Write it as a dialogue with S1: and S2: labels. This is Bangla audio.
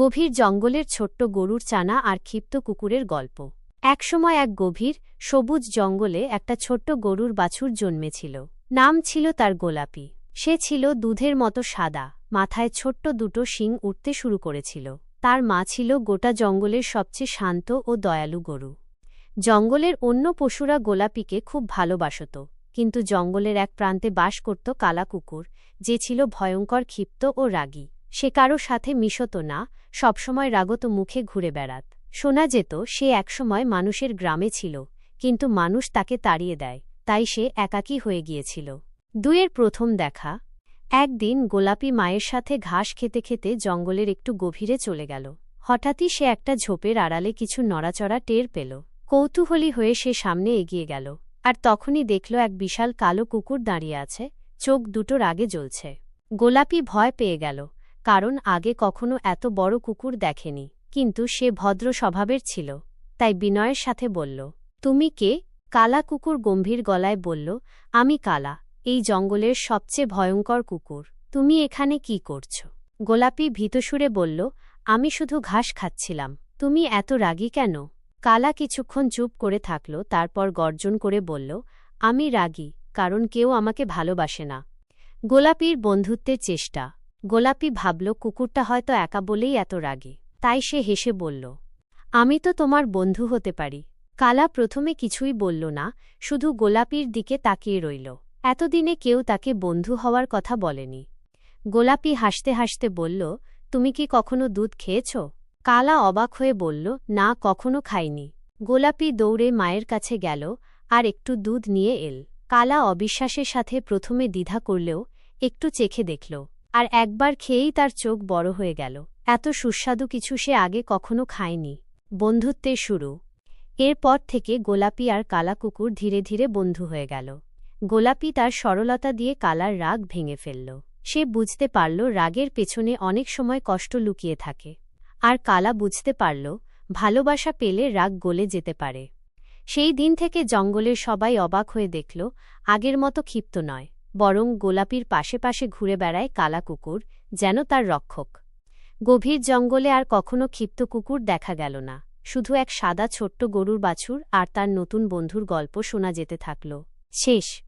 S1: গভীর জঙ্গলের ছোট্ট গরুর চানা আর ক্ষিপ্ত কুকুরের গল্প। একসময় এক গভীর, সবুজ জঙ্গলে একটা ছোট্ট গরুর বাছুর জন্মেছিল। নাম ছিল তার গোলাপি। সে ছিল দুধের মতো সাদা, মাথায় ছোট্ট দুটো শিং উঠতে শুরু করেছিল। তার মা ছিল গোটা জঙ্গলের সবচেয়ে শান্ত ও দয়ালু গরু। জঙ্গলের অন্য পশুরা গোলাপিকে খুব ভালোবাসত, কিন্তু জঙ্গলের এক প্রান্তে বাস করত কালা কুকুর, যে ছিল ভয়ঙ্কর, ক্ষিপ্ত ও রাগী। সে কারও সাথে মিশত না, সবসময় রাগত মুখে ঘুরে বেড়াত। শোনা যেত, সে একসময় মানুষের গ্রামে ছিল, কিন্তু মানুষ তাকে তাড়িয়ে দেয়, তাই সে একাকী হয়ে গিয়েছিল। দুয়ের প্রথম দেখা। একদিন গোলাপি মায়ের সাথে ঘাস খেতে খেতে জঙ্গলের একটু গভীরে চলে গেল। হঠাৎই সে একটা ঝোপের আড়ালে কিছু নড়াচড়া টের পেল। কৌতূহলী হয়ে সে সামনে এগিয়ে গেল, আর তখনই দেখল এক বিশাল কালো কুকুর দাঁড়িয়ে আছে, চোখ দুটো রাগে জ্বলছে। গোলাপি ভয় পেয়ে গেল কারণ আগে কখনো এত বড় কুকুর দেখেনি। কিন্তু সে ভদ্র স্বভাবের ছিল। তাই বিনয়ের সাথে বলল, তুমি কে? কালা কুকুর গম্ভীর গলায় বলল, আমি কালা, এই জঙ্গলের সবচেয়ে ভয়ঙ্কর কুকুর। তুমি এখানে কি করছ? গোলাপি ভীতসুরে বলল, আমি শুধু ঘাস খাচ্ছিলাম। তুমি এত রাগী কেন? কালা কিছুক্ষণ চুপ করে থাকল, তারপর গর্জন করে বলল, আমি রাগী, কারণ কেউ আমাকে ভালোবাসে না। গোলাপির বন্ধুত্বের চেষ্টা গোলাপি ভাবল, কুকুরটা হয়তো একা বলেই এত রাগী। তাই সে হেসে বলল, আমি তো তোমার বন্ধু হতে পারি। কালা প্রথমে কিছুই বলল না, শুধু গোলাপির দিকে তাকিয়ে রইল। এতদিনে কেউ তাকে বন্ধু হওয়ার কথা বলেনি। গোলাপি হাসতে হাসতে বলল, তুমি কি কখনো দুধ খেয়েছ? কালা অবাক হয়ে বলল, না, কখনো খাইনি। গোলাপি দৌড়ে মায়ের কাছে গেল, আর একটু দুধ নিয়ে এল। কালা অবিশ্বাসের সাথে প্রথমে দ্বিধা করলেও একটু চেখে দেখল আর একবার খেয়েই তার চোখ বড় হয়ে গেল। এত সুস্বাদু কিছু সে আগে কখনো খায়নি। বন্ধুত্বের শুরু। এরপর থেকে গোলাপি আর কালা কুকুর ধীরে ধীরে বন্ধু হয়ে গেল। গোলাপি তার সরলতা দিয়ে কালার রাগ ভেঙে ফেলল। সে বুঝতে পারল রাগের পেছনে অনেক সময় কষ্ট লুকিয়ে থাকে। আর কালা বুঝতে পারল ভালোবাসা পেলে রাগ গলে যেতে পারে। সেই দিন থেকে জঙ্গলের সবাই অবাক হয়ে দেখল, আগের মতো ক্ষিপ্ত নয়। বরং গোলাপির পাশে পাশে ঘুরে বেড়ায় কালা কুকুর, যেন তার রক্ষক। গভীর জঙ্গলে আর কখনো ক্ষিপ্ত কুকুর দেখা গেল না। শুধু এক সাদা ছোট্ট গরুর বাছুর আর তার নতুন বন্ধুর গল্প শোনা যেতে থাকল। শেষ।